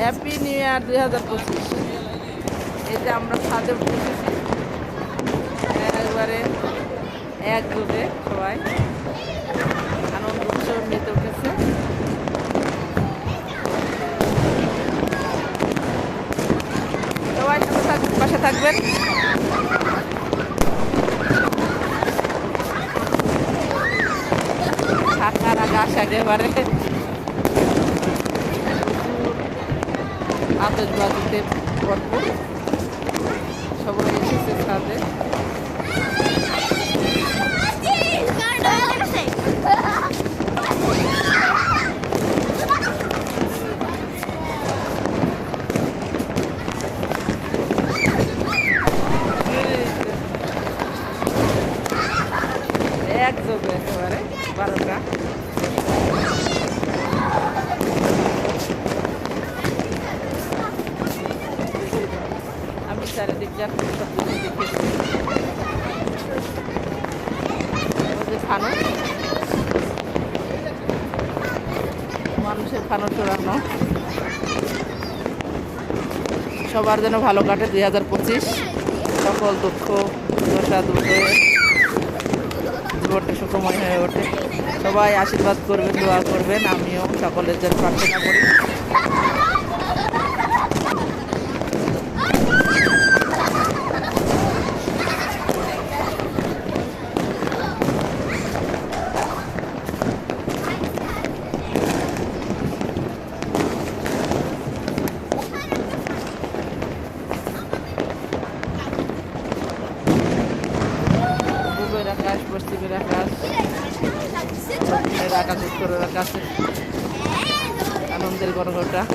Happy new year দুই হাজার পঁচিশ। যে আমরা ছাদে বসেছি। একবারে একযোগে সবাই। আনন্দ উৎসব মেতে উঠেছে। সবাই সাথে থাকবেন পাশে থাকবেন। আকাশ একেবারে আতসবাজিতে ভরপুর। সবাই এসেছে ছাদে একযোগে একেবারে বারোটা মানুষের ফানুস চড়ানো সবার যেন ভালো কাটে দুই হাজার পঁচিশ সকল দুঃখ দশা জীবনটা সুখময় হয়ে ওঠে সবাই আশীর্বাদ করবেন, দোয়া করবেন, আমিও সকলের জন্য প্রার্থনা করি। Barranón del Gorgota.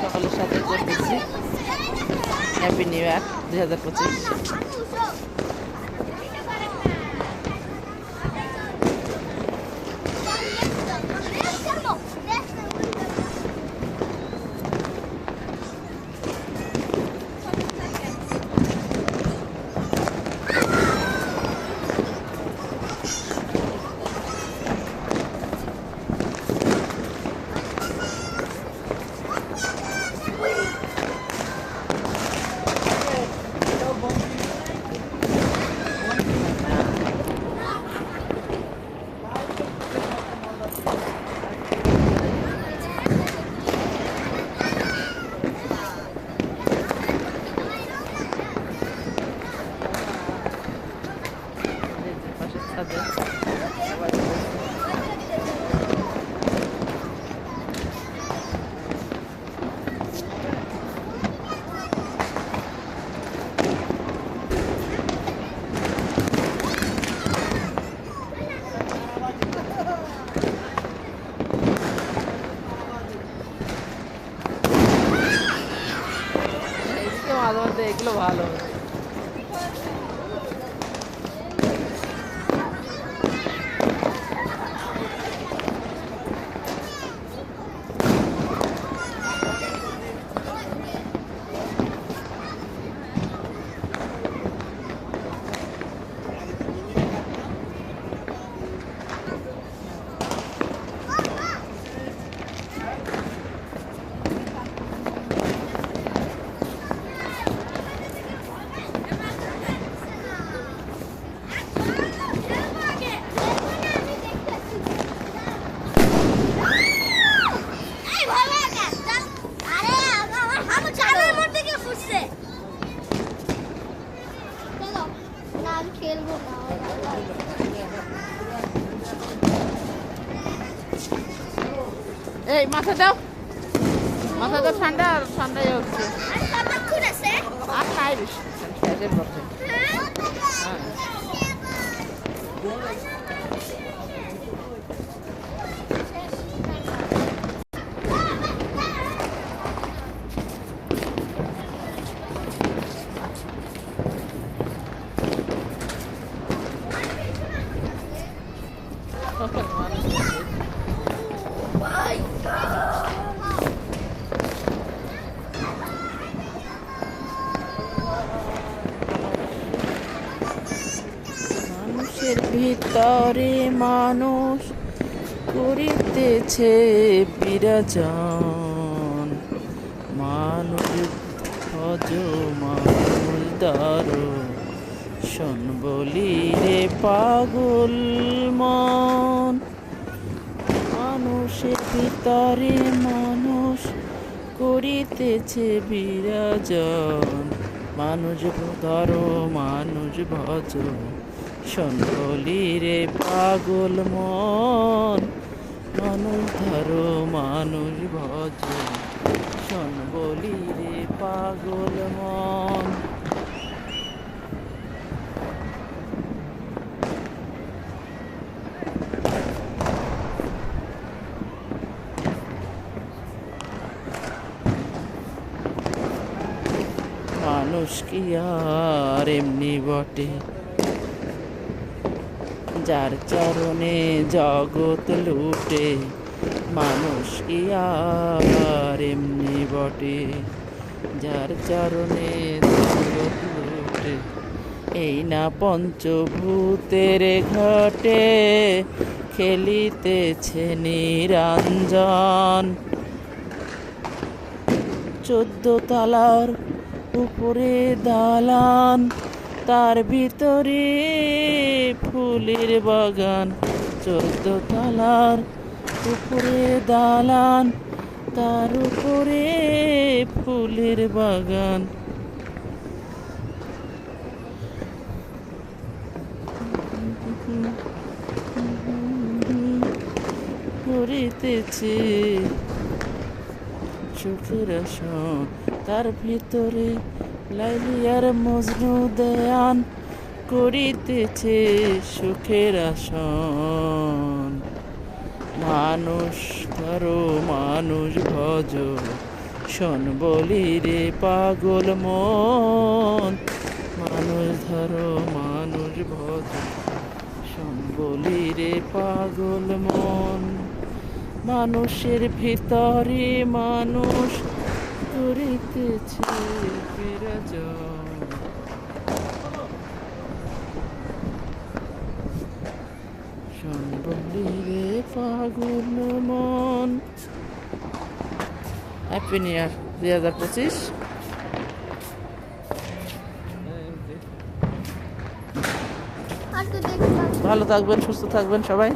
সকলের সাথে করতেছি। হ্যাপি নিউ ইয়ার দুই হাজার পঁচিশ। এই মাথা দাও। মাথা দাও ঠান্ডা আর ঠান্ডাই হচ্ছে। আর নাই বেশি শেষের পথে হ্যাঁ মানুষের ভিতরে মানুষ করিতেছে বিরাজন। মানুষ ভজ মানুষ দার, শোন বলি রে পাগল মন। মানুষের ভিতরে মানুষ করিতেছে বিরাজন। মানুষ ধর, মানুষ ভজ। শোন বলি রে পাগল মন, মানুষ ধর মানুষ ভজ শোন বলি রে পাগল মন। মানুষ কি আর এমনি বটে? যার চরণে জগৎ লুটে, মানুষ কি আর এমনি বটে? যার চরণে জগৎ লুটে, এই না পঞ্চভূতের ঘটে, খেলিতেছে নিরঞ্জন। চোদ্দ তালার উপরে দালান, তার ভিতরে ফুলের বাগান, চোদ্দ তালার উপরে দালান, তার উপরে ফুলের বাগান। করিতেছে আসন, তার ভিতরে লাইলিয়ার মজনু দেয়ান। করিতেছে সুখের আসন। মানুষ ধরো মানুষ ভজ, শোন বলি রে পাগল মন। মানুষ ধরো, মানুষ ভজ, শোন বলি রে পাগল মন। মানুষের ভিতরে মানুষ করিতেছে বিরাজন। শোন বলি রে পাগল মন হ্যাপি নিউ ইয়ার দুই হাজার পঁচিশ। ভালো থাকবেন সুস্থ থাকবেন সবাই।